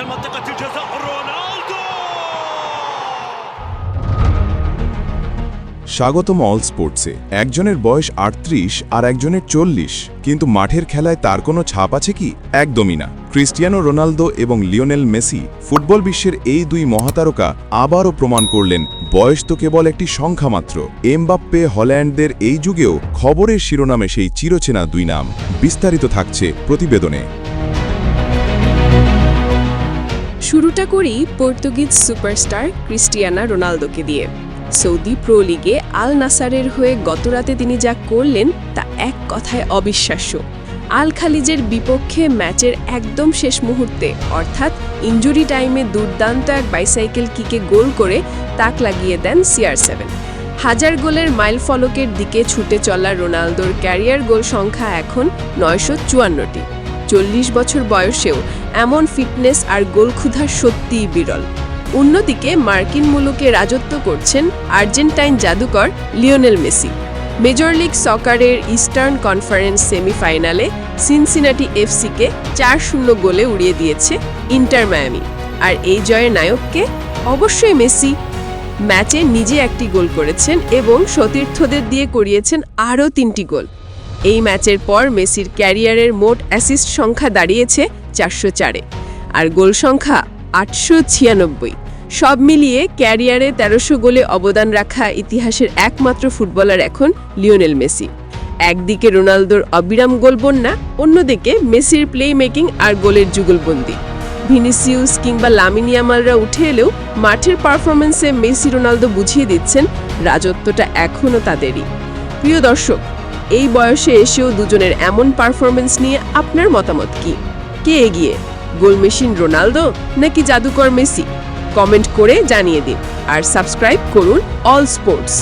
داخل منطقة الجزاء رونالدو স্বাগতম অল স্পোর্টসে একজনের বয়স আটত্রিশ আর একজনের চল্লিশ কিন্তু মাঠের খেলায় তার কোনো ছাপ আছে কি একদমই না ক্রিস্টিয়ানো রোনালদো এবং লিওনেল মেসি ফুটবল বিশ্বের এই দুই মহাতারকা আবারও প্রমাণ করলেন বয়স তো কেবল একটি সংখ্যা মাত্র এমবাপ্পে হল্যান্ডদের এই যুগেও খবরের শিরোনামে সেই চিরচেনা দুই নাম বিস্তারিত থাকছে প্রতিবেদনে শুরুটা করি পর্তুগিজ সুপারস্টার ক্রিস্টিয়ানা রোনালদোকে দিয়ে। সৌদি প্রো লিগে আল নাসারের হয়ে গতরাতে তিনি যা করলেন, তা এক কথায় অবিশ্বাস্য। আল খালিজের বিপক্ষে ম্যাচের একদম শেষ মুহূর্তে, অর্থাৎ ইঞ্জুরি টাইমে দুর্দান্ত এক বাইসাইকেল কিকে গোল করে তাক লাগিয়ে দেন সিআর সেভেন। হাজার গোলের মাইল ফলকের দিকে ছুটে চলা রোনালদোর ক্যারিয়ার গোল সংখ্যা এখন নয়শো চুয়ান্নটি। চল্লিশ বছর বয়সেও এমন ফিটনেস আর গোলক্ষুধা সত্যিই বিরল। অন্যদিকে মার্কিন মুলুকে রাজত্ব করছেন আর্জেন্টাইন জাদুকর লিওনেল মেসি। মেজর লিগ সকারের ইস্টার্ন কনফারেন্স সেমিফাইনালে সিনসিনাটি এফসিকে চার শূন্য গোলে উড়িয়ে দিয়েছে ইন্টার মায়ামি। আর এই জয়ের নায়ককে অবশ্যই মেসি ম্যাচে নিজে একটি গোল করেছেন এবং সতীর্থদের দিয়ে করিয়েছেন আরও তিনটি গোল। এই ম্যাচের পর মেসির ক্যারিয়ারের মোট অ্যাসিস্ট সংখ্যা দাঁড়িয়েছে চারশো চারে আর গোল সংখ্যা আটশো ছিয়ানব্বই। সব মিলিয়ে ক্যারিয়ারে তেরোশো গোলে অবদান রাখা ইতিহাসের একমাত্র ফুটবলার এখন লিওনেল মেসি। একদিকে রোনালদোর অবিরাম গোল বন্যা অন্যদিকে মেসির প্লে মেকিং আর গোলের যুগলবন্দি। ভিনিসিউস কিংবা লামিনিয়ামালরা উঠে এলেও মাঠের পারফরমেন্সে মেসি রোনালদো বুঝিয়ে দিচ্ছেন রাজত্বটা এখনও তাদেরই। প্রিয় দর্শক এই বয়সে এসেও দুজনের এমন পারফরমেন্স নিয়ে আপনার মতামত কি? কে এগিয়ে? গোল মেশিন রোনালদো নাকি জাদুকর মেসি? কমেন্ট করে জানিয়ে দিন আর সাবস্ক্রাইব করুন অল স্পোর্টস